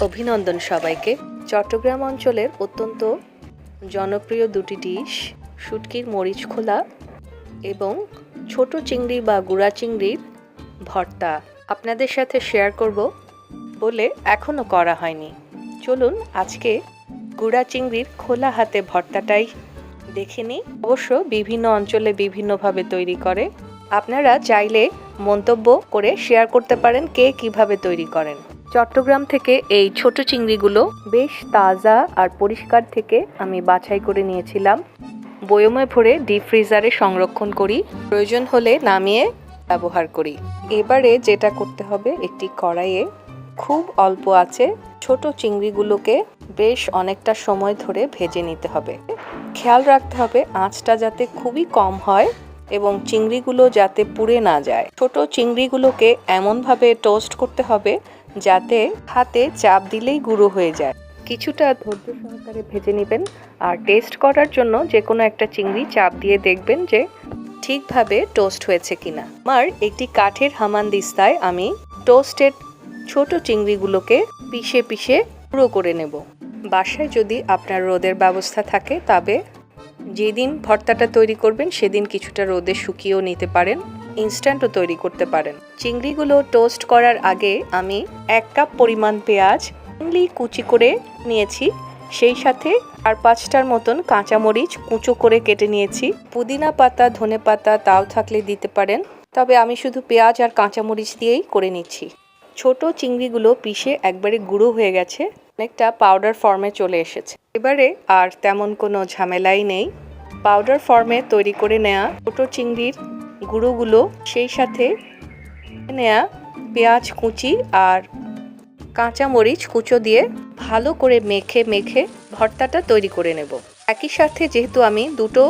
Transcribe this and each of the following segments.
অভিনন্দন সবাইকে। চট্টগ্রাম অঞ্চলের অত্যন্ত জনপ্রিয় দুটি ডিশ, শুটকির মরিচ খোলা এবং ছোট চিংড়ি বা গুড়া চিংড়ির ভর্তা আপনাদের সাথে শেয়ার করব বলে এখনও করা হয়নি। চলুন আজকে গুড়া চিংড়ির খোলা হাতে ভর্তাটাই দেখে নিই। অবশ্য বিভিন্ন অঞ্চলে বিভিন্নভাবে তৈরি করে। আপনারা চাইলে মন্তব্য করে শেয়ার করতে পারেন কে কীভাবে তৈরি করেন। চট্টগ্রাম থেকে এই ছোট চিংড়িগুলো বেশ তাজা আর পরিষ্কার থেকে আমি বাছাই করে নিয়েছিলাম। বয়মে ভরে ডিপ ফ্রিজারে সংরক্ষণ করি। প্রয়োজন হলে নামিয়ে ব্যবহার করি। এবারে যেটা করতে হবে, একটি কড়াইয়ে খুব অল্প আছে ছোট চিংড়িগুলোকে বেশ অনেকটা সময় ধরে ভেজে নিতে হবে। খেয়াল রাখতে হবে আঁচটা যাতে খুবই কম হয় এবং চিংড়িগুলো যাতে পুড়ে না যায়। ছোট চিংড়িগুলোকে এমনভাবে টোস্ট করতে হবে যাতে হাতে চাপ দিলেই গুঁড়ো হয়ে যায়। কিছুটা ধৈর্য সহকারে ভেজে নেবেন আর টেস্ট করার জন্য যে কোনো একটা চিংড়ি চাপ দিয়ে দেখবেন যে ঠিকভাবে টোস্ট হয়েছে কিনা। আমার একটি কাঠের হামানদিস্তায় আমি টোস্টেড ছোট চিংড়িগুলোকে পিষে পিষে গুঁড়ো করে নেব। বাসায় যদি আপনার রোদের ব্যবস্থা থাকে, তবে যেদিন ভর্তাটা তৈরি করবেন, সেদিন কিছুটা রোদে শুকিয়েও নিতে পারেন। ইনস্ট্যান্টও তৈরি করতে পারেন। চিংড়িগুলো টোস্ট করার আগে আমি এক কাপ পরিমাণ পেঁয়াজ চিংড়ি কুচি করে নিয়েছি, সেই সাথে আর পাঁচটার মতন কাঁচামরিচ কুচো করে কেটে নিয়েছি। পুদিনা পাতা, ধনে পাতা তাও থাকলে দিতে পারেন, তবে আমি শুধু পেঁয়াজ আর কাঁচামরিচ দিয়েই করে নিচ্ছি। ছোট চিংড়িগুলো পিষে একবারে গুঁড়ো হয়ে গেছে, অনেকটা পাউডার ফর্মে চলে এসেছে। এবারে আর তেমন কোনো ঝামেলাই নেই। পাউডার ফর্মে তৈরি করে নেওয়া ছোটো চিংড়ির গুঁড়োগুলো, সেই সাথে নেওয়া পেঁয়াজ কুচি আর কাঁচামরিচ কুচো দিয়ে ভালো করে মেখে মেখে ভর্তাটা তৈরি করে নেব। একই সাথে যেহেতু আমি দুটো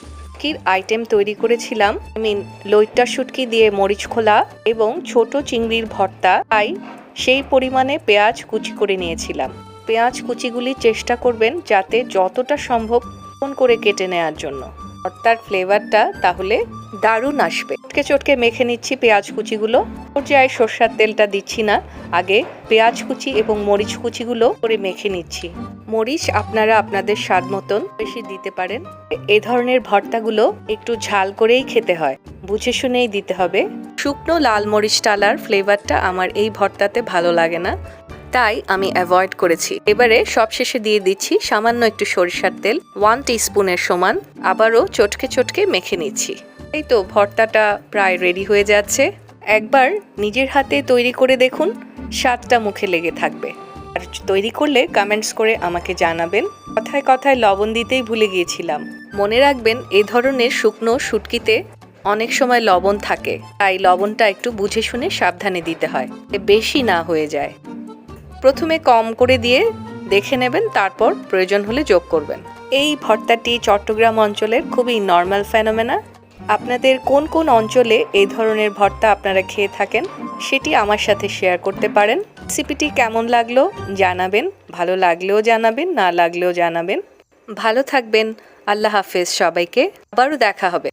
শুটকির আইটেম তৈরি করেছিলাম, আমি লইট্টা শুটকি দিয়ে মরিচ খোলা এবং ছোট চিংড়ির ভর্তা তাই সেই পরিমাণে পেঁয়াজ কুচি করে নিয়েছিলাম। পেঁয়াজ কুচিগুলি চেষ্টা করবেন যাতে যতটা সম্ভব কোন করে কেটে নেওয়ার জন্য। ভর্তার ফ্লেভারটা তাহলে দারুণ আসবে। চটকে চটকে মেখে নিচ্ছি পেঁয়াজ কুচিগুলো। পর্যায়ে সর্ষার তেলটা দিচ্ছি না, আগে পেঁয়াজ কুচি এবং মরিচ কুচিগুলো করে মেখে নিচ্ছি। মরিচ আপনারা আপনাদের স্বাদ মতন বেশি দিতে পারেন। এ ধরনের ভর্তাগুলো একটু ঝাল করেই খেতে হয়। বুঝে শুনেই দিতে হবে। শুকনো লাল মরিচ টালার ফ্লেভারটা আমার এই ভর্তাতে ভালো লাগে না। তাই আমি অ্যাভয়েড করেছি। এবারে সবশেষে দিয়ে দিচ্ছি সামান্য একটু সরিষার তেল। ওয়ান টিস্পুনের সমান। আবারও চটকে চটকে মেখে নিচ্ছি। এই তো ভর্তাটা প্রায় রেডি হয়ে যাচ্ছে। একবার নিজের হাতে তৈরি করে দেখুন, স্বাদটা মুখে লেগে থাকবে। আর তৈরি করলে কমেন্টস করে আমাকে জানাবেন। কথায় কথায় লবণ দিতেই ভুলে গিয়েছিলাম। মনে রাখবেন, এ ধরনের শুকনো শুটকিতে অনেক সময় লবণ থাকে। তাই লবণটা একটু বুঝে শুনে সাবধানে দিতে হয় বেশি না হয়ে যায়। প্রথমে কম করে দিয়ে দেখে নেবেন, তারপর প্রয়োজন হলে যোগ করবেন। এই ভর্তাটি চট্টগ্রাম অঞ্চলের খুবই নর্মাল ফেনোমেনা আপনাদের কোন কোন অঞ্চলে এই ধরনের ভর্তা আপনারা খেয়ে থাকেন সেটি আমার সাথে শেয়ার করতে পারেন। রেসিপিটি কেমন লাগল জানাবেন, ভালো লাগলেও জানাবেন, না লাগলেও জানাবেন। ভালো থাকবেন, আল্লাহ হাফেজ সবাইকে, আবারও দেখা হবে।